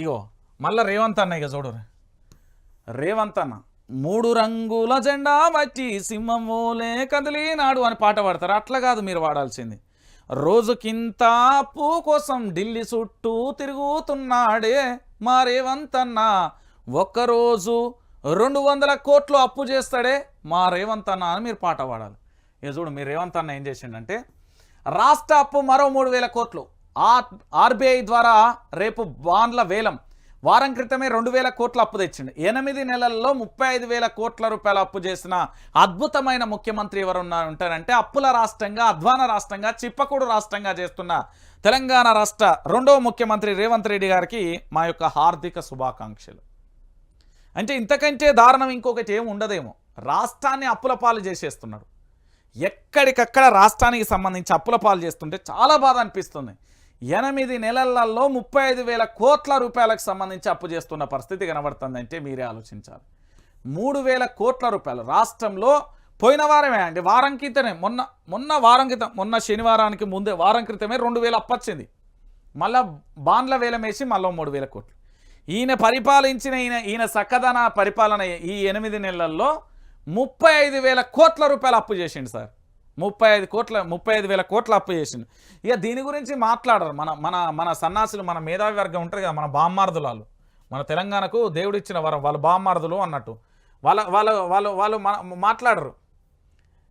ఇగో మళ్ళా రేవంత్ అన్న ఇక చూడు రేవంత్ అన్న మూడు రంగుల జెండా వచ్చి సింహమూలే కదిలినాడు అని పాట పాడతారు? అట్లా కాదు మీరు వాడాల్సింది రోజుకింత అప్పు కోసం ఢిల్లీ చుట్టూ తిరుగుతున్నాడే మా రేవంత్ అన్న. ఒక్కరోజు రెండు వందల కోట్లు అప్పు చేస్తాడే మా రేవంత్ అన్న అని మీరు పాట పాడాలి. ఇక చూడు మీరు రేవంత్ అన్న ఏం చేసిండంటే రాష్ట్ర అప్పు మరో మూడు వేల కోట్లు. ఆర్బీఐ ద్వారా రేపు బాండ్ల వేలం. వారం క్రితమే రెండు వేల కోట్ల అప్పు తెచ్చిండు. ఎనిమిది నెలల్లో ముప్పై ఐదు వేల కోట్ల రూపాయల అప్పు చేసిన అద్భుతమైన ముఖ్యమంత్రి ఎవరు ఉన్నారు ఉంటారంటే అప్పుల రాష్ట్రంగా అధ్వాన రాష్ట్రంగా చిప్పకూడు రాష్ట్రంగా చేస్తున్న తెలంగాణ రాష్ట్ర రెండవ ముఖ్యమంత్రి రేవంత్ రెడ్డి గారికి మా యొక్క హార్దిక శుభాకాంక్షలు. అంటే ఇంతకంటే దారుణం ఇంకొకటి ఏమి ఉండదేమో. రాష్ట్రాన్ని అప్పుల పాలు చేసేస్తున్నాడు. ఎక్కడికక్కడ రాష్ట్రానికి సంబంధించి అప్పుల పాలు చేస్తుంటే చాలా బాధ అనిపిస్తుంది. ఎనిమిది నెలలలో ముప్పై ఐదు వేల కోట్ల రూపాయలకు సంబంధించి అప్పు చేస్తున్న పరిస్థితి కనబడుతుందంటే మీరే ఆలోచించాలి. మూడు వేల కోట్ల రూపాయలు. రాష్ట్రంలో పోయిన వారమే అండి వారం క్రితమే. మొన్న మొన్న వారం క్రితం మొన్న శనివారానికి ముందే వారం క్రితమే రెండు వేలు అప్పచ్చింది మళ్ళా బాండ్ల వేలం వేసి మళ్ళీ మూడు వేల కోట్లు. ఈయన పరిపాలించిన ఈయన ఈయన సక్కదన పరిపాలన ఈ ఎనిమిది నెలల్లో ముప్పై ఐదు వేల కోట్ల రూపాయలు అప్పు చేసిండు సార్. ముప్పై ఐదు కోట్ల ముప్పై ఐదు వేల కోట్ల అప్పు చేసిండు. ఇక దీని గురించి మాట్లాడరు. మన మన మన సన్నాసులు మన మేధావి వర్గం ఉంటారు కదా మన బామ్మార్దులాలు. వాళ్ళు మన తెలంగాణకు దేవుడిచ్చిన వరం వాళ్ళు బామ్మార్దులు అన్నట్టు. వాళ్ళ వాళ్ళ వాళ్ళు వాళ్ళు మాట్లాడరు.